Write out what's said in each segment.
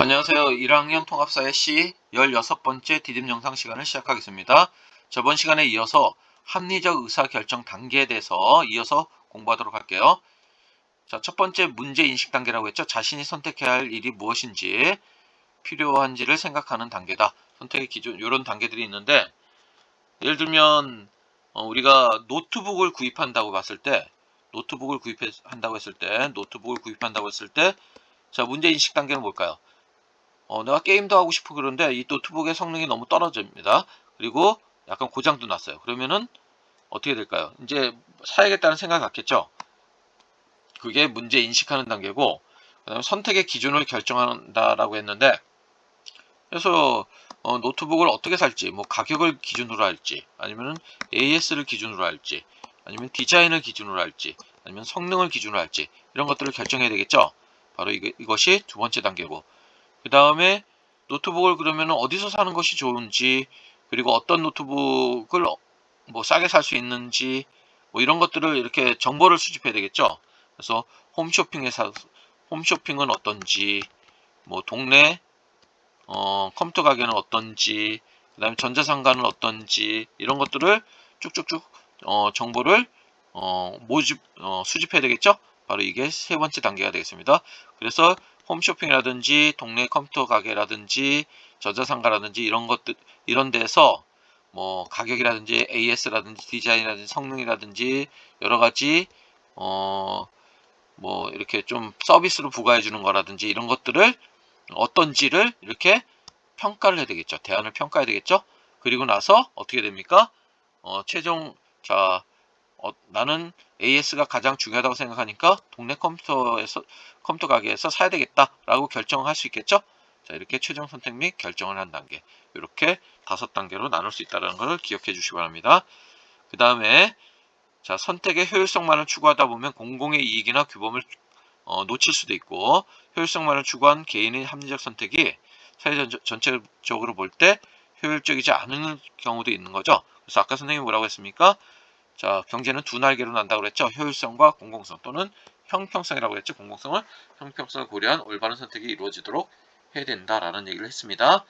안녕하세요. 1학년 통합사의 C 16번째 디딤 영상 시간을 시작하겠습니다. 저번 시간에 이어서 합리적 의사결정 단계에 대해서 이어서 공부하도록 할게요. 자, 첫 번째 문제 인식 단계라고 했죠. 자신이 선택해야 할 일이 무엇인지 필요한지를 생각하는 단계다. 선택의 기준 이런 단계들이 있는데 예를 들면 어, 우리가 노트북을 구입한다고 봤을 때 노트북을 구입한다고 했을 때 노트북을 구입한다고 했을 때 자, 문제 인식 단계는 뭘까요? 어, 내가 게임도 하고 싶고 그런데 이 노트북의 성능이 너무 떨어집니다. 그리고 약간 고장도 났어요. 그러면은 어떻게 될까요? 이제 사야겠다는 생각이 갖겠죠? 그게 문제 인식하는 단계고, 그다음에 선택의 기준을 결정한다라고 했는데, 그래서 어, 노트북을 어떻게 살지, 뭐 가격을 기준으로 할지, 아니면 AS를 기준으로 할지, 아니면 디자인을 기준으로 할지, 아니면 성능을 기준으로 할지, 이런 것들을 결정해야 되겠죠? 바로 이게, 이것이 두 번째 단계고, 그 다음에 노트북을 그러면 어디서 사는 것이 좋은지 그리고 어떤 노트북을 어, 뭐 싸게 살 수 있는지 뭐 이런 것들을 이렇게 정보를 수집해야 되겠죠. 그래서 홈쇼핑에서 홈쇼핑은 어떤지 뭐 동네 어, 컴퓨터 가게는 어떤지 그 다음에 전자상가는 어떤지 이런 것들을 쭉쭉쭉 어, 정보를 어, 모집 어, 수집해야 되겠죠. 바로 이게 세 번째 단계가 되겠습니다. 그래서 홈쇼핑이라든지 동네 컴퓨터 가게라든지 전자상가라든지 이런 것들 이런 데서 뭐 가격이라든지 AS라든지 디자인이라든지 성능이라든지 여러 가지 어 뭐 이렇게 좀 서비스로 부과해 주는 거라든지 이런 것들을 어떤지를 이렇게 평가를 해야 되겠죠. 대안을 평가해야 되겠죠. 그리고 나서 어떻게 됩니까? 어 최종 자 어, 나는 AS가 가장 중요하다고 생각하니까 동네 컴퓨터에서 컴퓨터 가게에서 사야 되겠다라고 결정할 수 있겠죠. 자 이렇게 최종 선택 및 결정을 한 단계 이렇게 다섯 단계로 나눌 수 있다는 것을 기억해 주시기 바랍니다. 그 다음에 자 선택의 효율성만을 추구하다 보면 공공의 이익이나 규범을 어, 놓칠 수도 있고 효율성만을 추구한 개인의 합리적 선택이 사회 전체적으로 볼 때 효율적이지 않은 경우도 있는 거죠. 그래서 아까 선생님이 뭐라고 했습니까? 자, 경제는 두 날개로 난다고 그랬죠. 효율성과 공공성 또는 형평성이라고 했죠. 공공성을 형평성을 고려한 올바른 선택이 이루어지도록 해야 된다라는 얘기를 했습니다.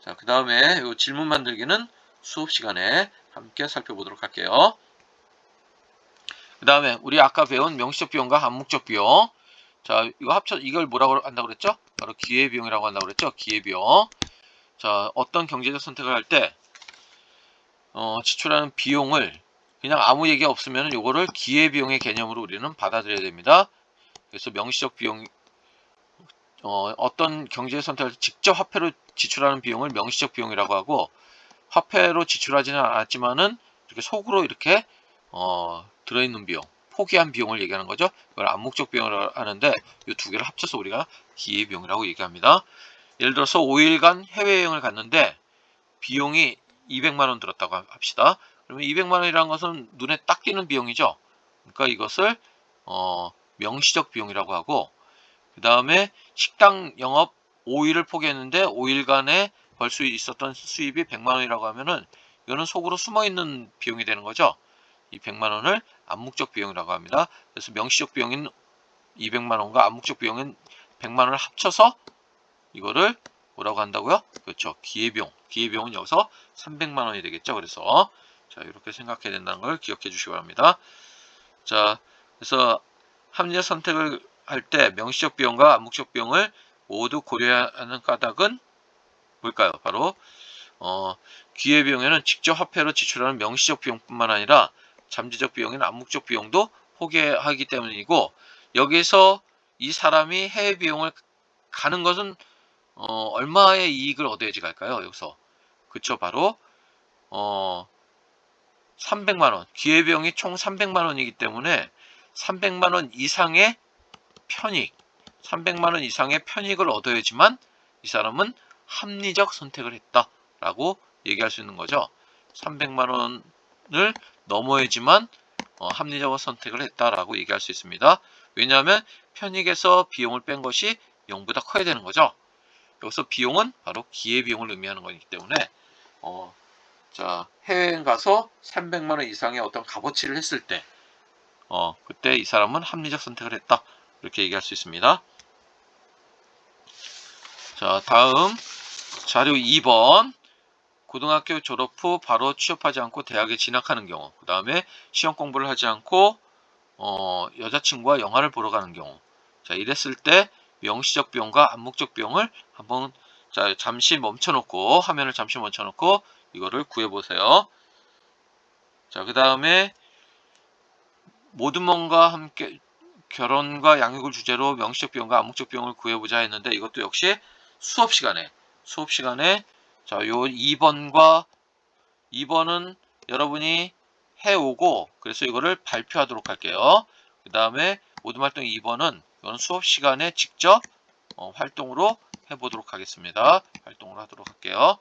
자, 그 다음에 질문 만들기는 수업 시간에 함께 살펴보도록 할게요. 그 다음에 우리 아까 배운 명시적 비용과 암묵적 비용. 자, 이거 합쳐 이걸 뭐라고 한다고 그랬죠? 바로 기회비용이라고 한다고 그랬죠? 기회비용. 자, 어떤 경제적 선택을 할 때 어, 지출하는 비용을 그냥 아무 얘기 없으면 이거를 기회비용의 개념으로 우리는 받아들여야 됩니다. 그래서 명시적 비용 어, 어떤 경제 선택을 직접 화폐로 지출하는 비용을 명시적 비용이라고 하고 화폐로 지출하지는 않았지만은 이렇게 속으로 이렇게 어, 들어있는 비용, 포기한 비용을 얘기하는 거죠. 이걸 암묵적 비용을 하는데 이 두 개를 합쳐서 우리가 기회비용이라고 얘기합니다. 예를 들어서 5일간 해외여행을 갔는데 비용이 200만 원 들었다고 합시다. 그러면 200만 원이라는 것은 눈에 딱 띄는 비용이죠. 그러니까 이것을 어, 명시적 비용이라고 하고 그 다음에 식당 영업 5일을 포기했는데 5일간에 벌 수 있었던 수입이 100만 원이라고 하면은 이거는 속으로 숨어 있는 비용이 되는 거죠. 이 100만 원을 암묵적 비용이라고 합니다. 그래서 명시적 비용인 200만 원과 암묵적 비용인 100만 원을 합쳐서 이거를 뭐라고 한다고요? 그렇죠. 기회비용. 기회비용은 여기서 300만 원이 되겠죠. 그래서 자, 이렇게 생각해야 된다는 걸 기억해 주시기 바랍니다. 자, 그래서 합리적 선택을 할 때 명시적 비용과 암묵적 비용을 모두 고려하는 까닭은 뭘까요? 바로 어, 기회비용에는 직접 화폐로 지출하는 명시적 비용뿐만 아니라 잠재적 비용인 암묵적 비용도 포기하기 때문이고 여기서 이 사람이 해외 비용을 가는 것은 어, 얼마의 이익을 얻어야지 갈까요? 여기서 그쵸 바로 어, 300만원, 기회비용이 총 300만원이기 때문에 300만원 이상의 편익, 300만원 이상의 편익을 얻어야지만 이 사람은 합리적 선택을 했다 라고 얘기할 수 있는 거죠. 300만원을 넘어야지만 어, 합리적 선택을 했다라고 얘기할 수 있습니다. 왜냐하면 편익에서 비용을 뺀 것이 0보다 커야 되는 거죠. 여기서 비용은 바로 기회비용을 의미하는 거기 때문에 어, 자, 해외여행 가서 300만 원 이상의 어떤 값어치를 했을 때, 어, 그때 이 사람은 합리적 선택을 했다. 이렇게 얘기할 수 있습니다. 자, 다음 자료 2번. 고등학교 졸업 후 바로 취업하지 않고 대학에 진학하는 경우. 그 다음에 시험 공부를 하지 않고 어, 여자친구와 영화를 보러 가는 경우. 자, 이랬을 때 명시적 비용과 암묵적 비용을 한번 자, 잠시 멈춰놓고 화면을 잠시 멈춰놓고 이거를 구해보세요. 자, 그 다음에 모든 뭔가 함께 결혼과 양육을 주제로 명시적 비용과 암묵적 비용을 구해보자 했는데 이것도 역시 수업 시간에 수업 시간에 자, 요 2번과 2번은 여러분이 해오고 그래서 이거를 발표하도록 할게요. 그 다음에 모든 활동 2번은 이건 수업 시간에 직접 어, 활동으로 해보도록 하겠습니다. 활동을 하도록 할게요.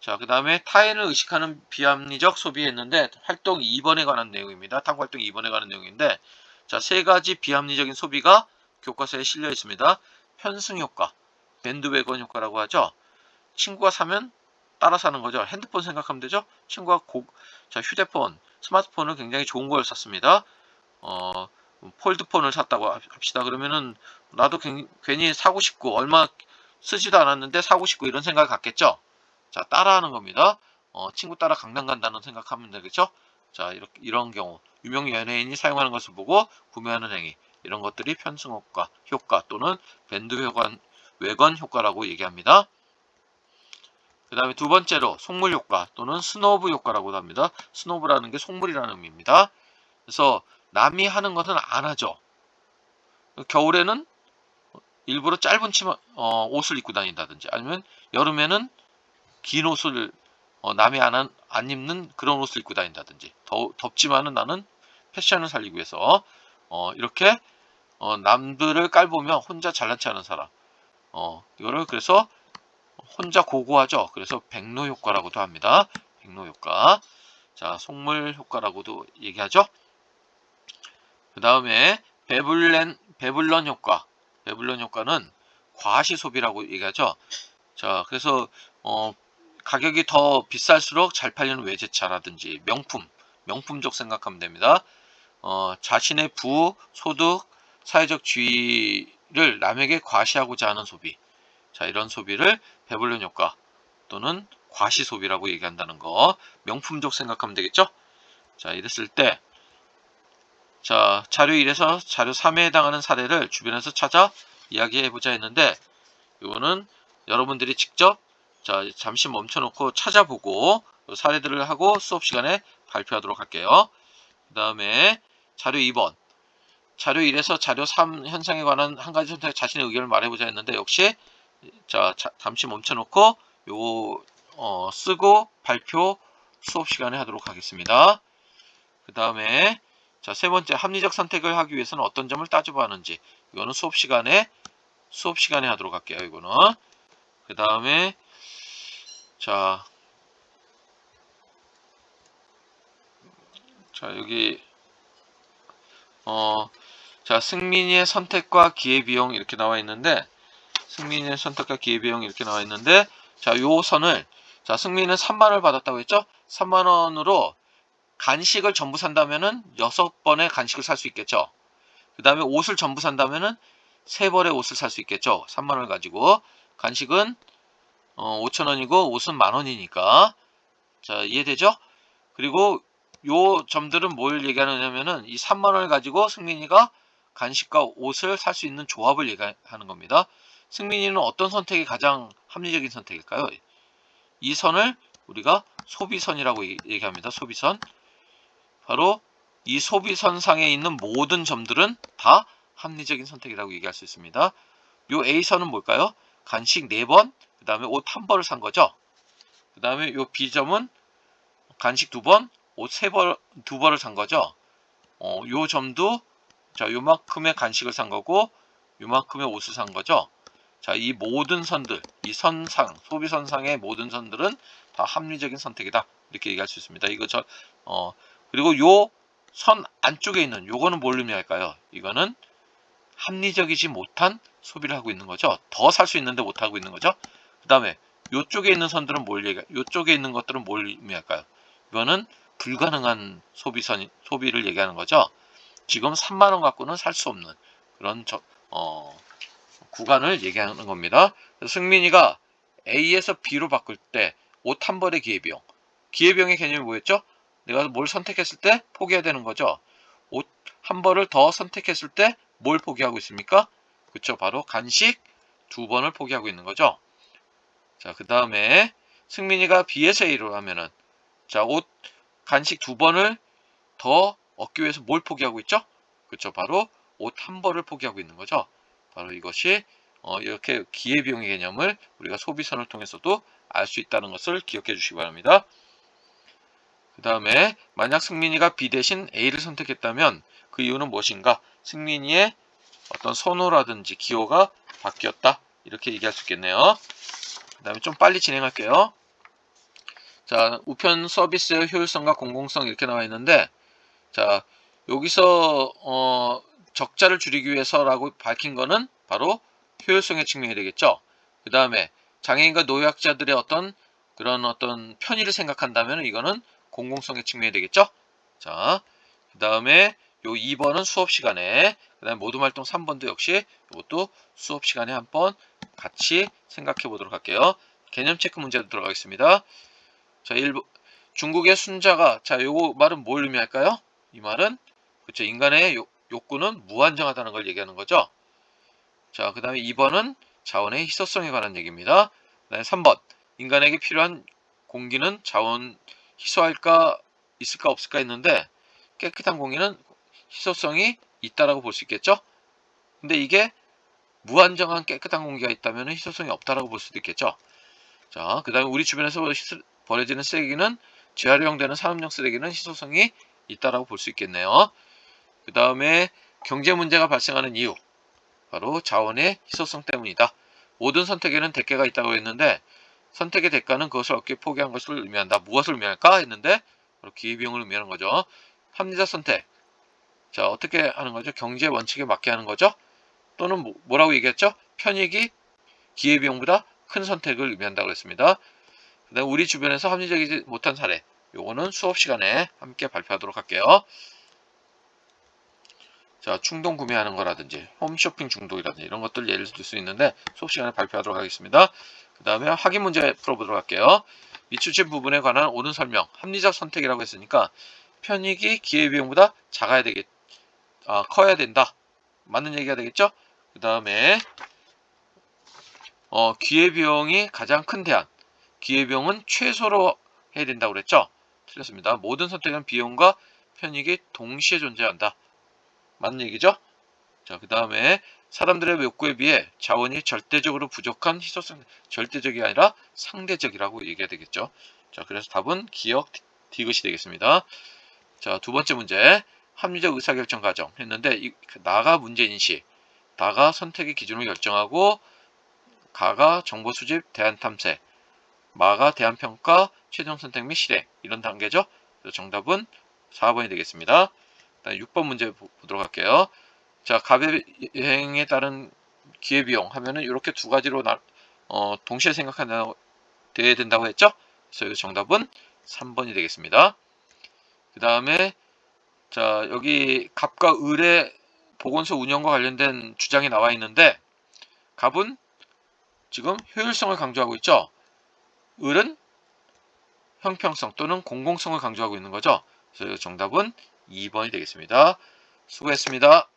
자, 그 다음에 타인을 의식하는 비합리적 소비했는데 활동 2번에 관한 내용입니다. 탐구 활동 2번에 관한 내용인데 자, 세 가지 비합리적인 소비가 교과서에 실려 있습니다. 편승 효과, 밴드웨건 효과라고 하죠. 친구가 사면 따라 사는 거죠. 핸드폰 생각하면 되죠. 친구가 고, 자, 휴대폰, 스마트폰을 굉장히 좋은 걸 샀습니다. 어, 폴드폰을 샀다고 합시다. 그러면은 나도 괜히 사고 싶고 얼마 쓰지도 않았는데 사고 싶고 이런 생각을 갖겠죠. 자, 따라하는 겁니다. 어, 친구 따라 강남 간다는 생각하면 되겠죠. 자, 이렇게, 이런 경우 유명 연예인이 사용하는 것을 보고 구매하는 행위 이런 것들이 편승 효과, 효과 또는 밴드 효과, 외관 효과라고 얘기합니다. 그 다음에 두 번째로 속물 효과 또는 스노브 효과라고도 합니다. 스노브라는 게 속물이라는 의미입니다. 그래서 남이 하는 것은 안 하죠. 겨울에는 일부러 짧은 치마, 어, 옷을 입고 다닌다든지 아니면 여름에는 긴 옷을 어, 남이 안, 한, 안 입는 그런 옷을 입고 다닌다든지 더, 덥지만은 나는 패션을 살리기 위해서 어, 이렇게 어, 남들을 깔보면 혼자 잘난 체 하는 사람 어, 이거를 그래서 혼자 고고하죠. 그래서 백로 효과라고도 합니다. 백로 효과. 자, 속물 효과라고도 얘기하죠. 그 다음에 베블렌, 베블런 효과. 베블런 효과는 과시 소비라고 얘기하죠. 자, 그래서 어, 가격이 더 비쌀수록 잘 팔리는 외제차라든지 명품, 명품적 생각하면 됩니다. 어, 자신의 부, 소득, 사회적 지위를 남에게 과시하고자 하는 소비. 자, 이런 소비를 배불른 효과 또는 과시 소비라고 얘기한다는 거. 명품적 생각하면 되겠죠? 자, 이랬을 때 자, 자료 1에서 자료 3에 해당하는 사례를 주변에서 찾아 이야기해 보자 했는데 이거는 여러분들이 직접 자, 잠시 멈춰 놓고 찾아보고 사례들을 하고 수업 시간에 발표하도록 할게요. 그 다음에 자료 2번 자료 1에서 자료 3 현상에 관한 한 가지 선택 자신의 의견을 말해보자 했는데 역시 자, 자 잠시 멈춰놓고 요 어, 쓰고 발표 수업 시간에 하도록 하겠습니다. 그 다음에 자, 세 번째 합리적 선택을 하기 위해서는 어떤 점을 따져봐 하는지 이거는 수업 시간에 수업 시간에 하도록 할게요. 이거는 그 다음에 자, 자 여기 어, 자 승민이의 선택과 기회비용 이렇게 나와 있는데 승민이의 선택과 기회비용 이렇게 나와 있는데 자, 요 선을 자, 승민이는 3만 원을 받았다고 했죠? 3만 원으로 간식을 전부 산다면은 6번의 간식을 살 수 있겠죠. 그 다음에 옷을 전부 산다면은 3벌의 옷을 살 수 있겠죠. 3만 원을 가지고 간식은 어, 5천 원이고 옷은 만 원이니까 자 이해되죠? 그리고 요 점들은 뭘 얘기하느냐면은 이 3만 원을 가지고 승민이가 간식과 옷을 살 수 있는 조합을 얘기하는 겁니다. 승민이는 어떤 선택이 가장 합리적인 선택일까요? 이 선을 우리가 소비선이라고 얘기합니다. 소비선. 바로 이 소비선 상에 있는 모든 점들은 다 합리적인 선택이라고 얘기할 수 있습니다. 요 A선은 뭘까요? 간식 4번, 그 다음에 옷 한 벌을 산 거죠. 그 다음에 요 B점은 간식 2번, 옷 3벌, 2벌을 산 거죠. 어, 요 점도 자, 요만큼의 간식을 산 거고 요만큼의 옷을 산 거죠. 자, 이 모든 선들, 이 선상, 소비 선상의 모든 선들은 다 합리적인 선택이다. 이렇게 얘기할 수 있습니다. 이거 저, 어, 그리고 요 선 안쪽에 있는 요거는 뭘 의미할까요? 이거는 합리적이지 못한 소비를 하고 있는 거죠. 더 살 수 있는데 못 하고 있는 거죠. 그 다음에 요쪽에 있는 선들은 뭘 얘기, 요쪽에 있는 것들은 뭘 의미할까요? 이거는 불가능한 소비선, 소비를 얘기하는 거죠. 지금 3만원 갖고는 살 수 없는 그런 저, 어, 구간을 얘기하는 겁니다. 승민이가 A에서 B로 바꿀 때 옷 한 벌의 기회비용. 기회비용의 개념이 뭐였죠? 내가 뭘 선택했을 때 포기해야 되는 거죠. 옷 한 벌을 더 선택했을 때 뭘 포기하고 있습니까? 그쵸 바로 간식 두 번을 포기하고 있는 거죠. 자, 그 다음에 승민이가 B에서 A로 하면은 자, 옷 간식 두 번을 더 얻기 위해서 뭘 포기하고 있죠? 그쵸 바로 옷 한 벌을 포기하고 있는 거죠. 바로 이것이 어, 이렇게 기회비용의 개념을 우리가 소비선을 통해서도 알 수 있다는 것을 기억해 주시기 바랍니다. 그 다음에 만약 승민이가 B 대신 A를 선택했다면 그 이유는 무엇인가? 승민이의 어떤 선호라든지 기호가 바뀌었다. 이렇게 얘기할 수 있겠네요. 그 다음에 좀 빨리 진행할게요. 자, 우편 서비스의 효율성과 공공성 이렇게 나와 있는데, 자, 여기서, 어, 적자를 줄이기 위해서라고 밝힌 거는 바로 효율성의 측면이 되겠죠. 그 다음에 장애인과 노약자들의 어떤 그런 어떤 편의를 생각한다면 이거는 공공성의 측면이 되겠죠. 자, 그 다음에 요 2번은 수업 시간에, 그 다음에 모든 활동 3번도 역시 이것도 수업 시간에 한번 같이 생각해 보도록 할게요. 개념 체크 문제도 들어가겠습니다. 자, 1번. 중국의 순자가, 자, 요거 말은 뭘 의미할까요? 이 말은, 그쵸, 인간의 요, 욕구는 무한정하다는 걸 얘기하는 거죠. 자, 그 다음에 2번은 자원의 희소성에 관한 얘기입니다. 그 다음에 3번. 인간에게 필요한 공기는 자원 희소할까, 있을까, 없을까 했는데, 깨끗한 공기는 희소성이 있다라고 볼 수 있겠죠? 근데 이게 무한정한 깨끗한 공기가 있다면 희소성이 없다라고 볼 수도 있겠죠? 자, 그 다음에 우리 주변에서 버려지는 쓰레기는 재활용되는 산업용 쓰레기는 희소성이 있다라고 볼 수 있겠네요. 그 다음에 경제 문제가 발생하는 이유 바로 자원의 희소성 때문이다. 모든 선택에는 대가가 있다고 했는데 선택의 대가는 그것을 얻기 포기한 것을 의미한다. 무엇을 의미할까 했는데 바로 기회비용을 의미하는 거죠. 합리적 선택. 자 어떻게 하는 거죠? 경제 원칙에 맞게 하는 거죠. 또는 뭐- 뭐라고 얘기했죠? 편익이 기회비용보다 큰 선택을 의미한다고 했습니다. 그 다음 우리 주변에서 합리적이지 못한 사례. 요거는 수업 시간에 함께 발표하도록 할게요. 자, 충동 구매하는 거라든지 홈쇼핑 중독이라든지 이런 것들 예를 들 수 있는데 수업 시간에 발표하도록 하겠습니다. 그 다음에 확인 문제 풀어보도록 할게요. 미추진 부분에 관한 옳은 설명, 합리적 선택이라고 했으니까 편익이 기회비용보다 작아야 되겠, 아, 커야 된다. 맞는 얘기가 되겠죠? 그 다음에 어, 기회비용이 가장 큰 대안. 기회비용은 최소로 해야 된다고 그랬죠? 틀렸습니다. 모든 선택은 비용과 편익이 동시에 존재한다. 맞는 얘기죠? 자, 그 다음에 사람들의 욕구에 비해 자원이 절대적으로 부족한 희소성, 절대적이 아니라 상대적이라고 얘기해야 되겠죠. 자, 그래서 답은 기억 디귿이 되겠습니다. 자, 두 번째 문제. 합리적 의사결정 과정 했는데, 이, 나가 문제 인식, 나가 선택의 기준을 결정하고, 가가 정보 수집, 대안 탐색, 마가 대안 평가, 최종 선택 및 실행 이런 단계죠. 그래서 정답은 4번이 되겠습니다. 6번 문제 보- 보도록 할게요. 자, 가배 여행에 따른 기회 비용 하면은 이렇게 두 가지로 나, 어, 동시에 생각해야 된다고 했죠? 그래서 정답은 3번이 되겠습니다. 그 다음에 자, 여기 갑과 을의 보건소 운영과 관련된 주장이 나와 있는데 갑은 지금 효율성을 강조하고 있죠. 을은 형평성 또는 공공성을 강조하고 있는 거죠. 그래서 정답은 2번이 되겠습니다. 수고했습니다.